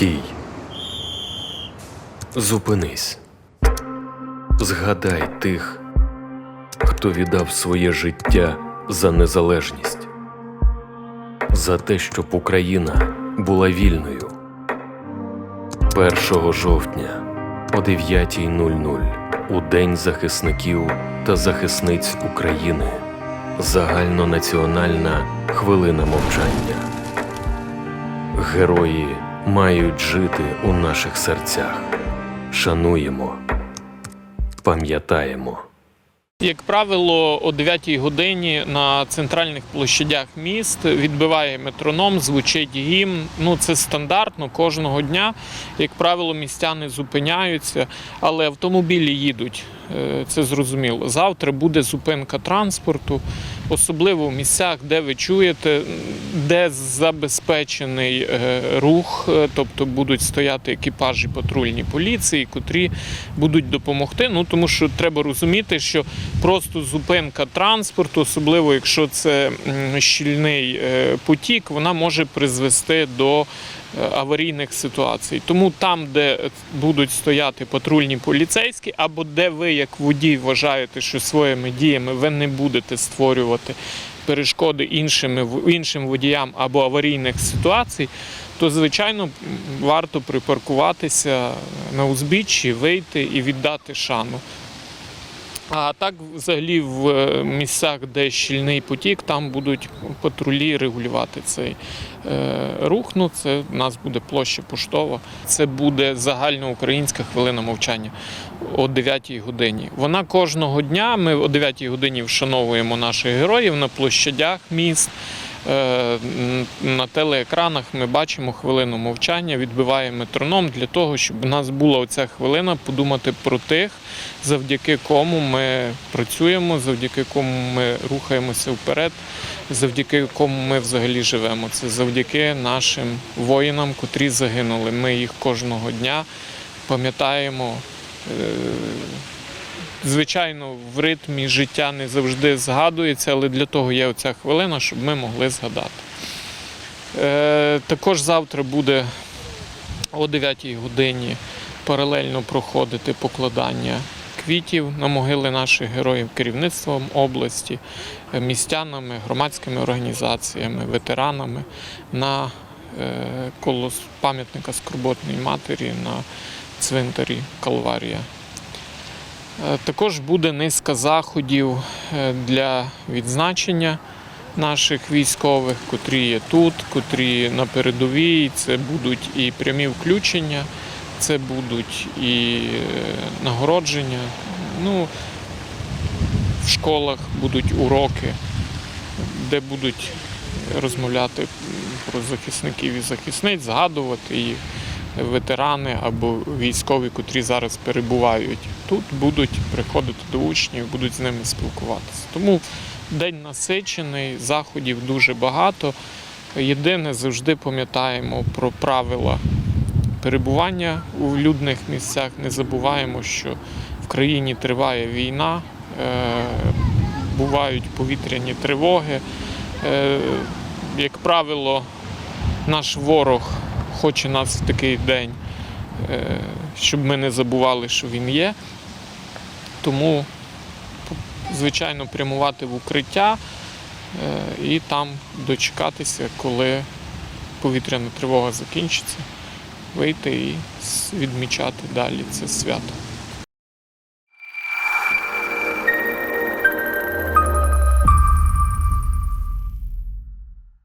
Стій. Зупинись. Згадай тих, хто віддав своє життя за незалежність, за те, щоб Україна була вільною. 1 жовтня о 9.00 у День захисників та захисниць України. Загальнонаціональна хвилина мовчання. Герої мають жити у наших серцях. Шануємо, пам'ятаємо. Як правило, о 9 годині на центральних площадях міст відбиває метроном, звучить гімн. Ну це стандартно кожного дня. Як правило, містяни зупиняються, але автомобілі їдуть. е, Це зрозуміло. Завтра буде зупинка транспорту, особливо в місцях, де ви чуєте, де забезпечений е, рух, е, тобто будуть стояти екіпажі патрульні поліції, котрі будуть допомогти. Ну тому що треба розуміти, що просто зупинка транспорту, особливо якщо це щільний е, потік, вона може призвести до аварійних ситуацій. Тому там, де будуть стояти патрульні поліцейські, або де ви, як водій, вважаєте, що своїми діями ви не будете створювати перешкоди іншими іншим водіям або аварійних ситуацій, то звичайно варто припаркуватися на узбіччі, вийти і віддати шану. А так, взагалі, в е, місцях, де щільний потік, там будуть патрулі регулювати цей е, рух. Ну, це в нас буде площа поштова. Це буде загальноукраїнська хвилина мовчання о 9 годині. Вона кожного дня. Ми о 9 годині вшановуємо наших героїв на площадях міст. Е, На телеекранах ми бачимо хвилину мовчання, відбиває метроном для того, щоб у нас була оця хвилина подумати про тих, завдяки кому ми працюємо, завдяки кому ми рухаємося вперед, завдяки кому ми взагалі живемо. Це завдяки нашим воїнам, котрі загинули. Ми їх кожного дня пам'ятаємо. Звичайно, в ритмі життя не завжди згадується, але для того є оця хвилина, щоб ми могли згадати. Е, також завтра буде о 9 годині паралельно проходити покладання квітів на могили наших героїв керівництвом області, е, містянами, громадськими організаціями, ветеранами на е, коло пам'ятника Скорботної матері на цвинтарі Калварія. Е, Також буде низка заходів е, для відзначення наших військових, котрі є тут, котрі на передовій. Це будуть і прямі включення, це будуть і е, нагородження. Ну, в школах будуть уроки, де будуть розмовляти про захисників і захисниць, згадувати їх ветерани або військові, котрі зараз перебувають тут, будуть приходити до учнів, будуть з ними спілкуватися. Тому день насичений, заходів дуже багато. Єдине, завжди пам'ятаємо про правила перебування у людних місцях. Не забуваємо, що в країні триває війна, е, бувають повітряні тривоги. Е, Як правило, наш ворог хоче нас в такий день, е, щоб ми не забували, що він є. Тому, звичайно, прямувати в укриття е, і там дочекатися, коли повітряна тривога закінчиться, вийти і відмічати далі це свято.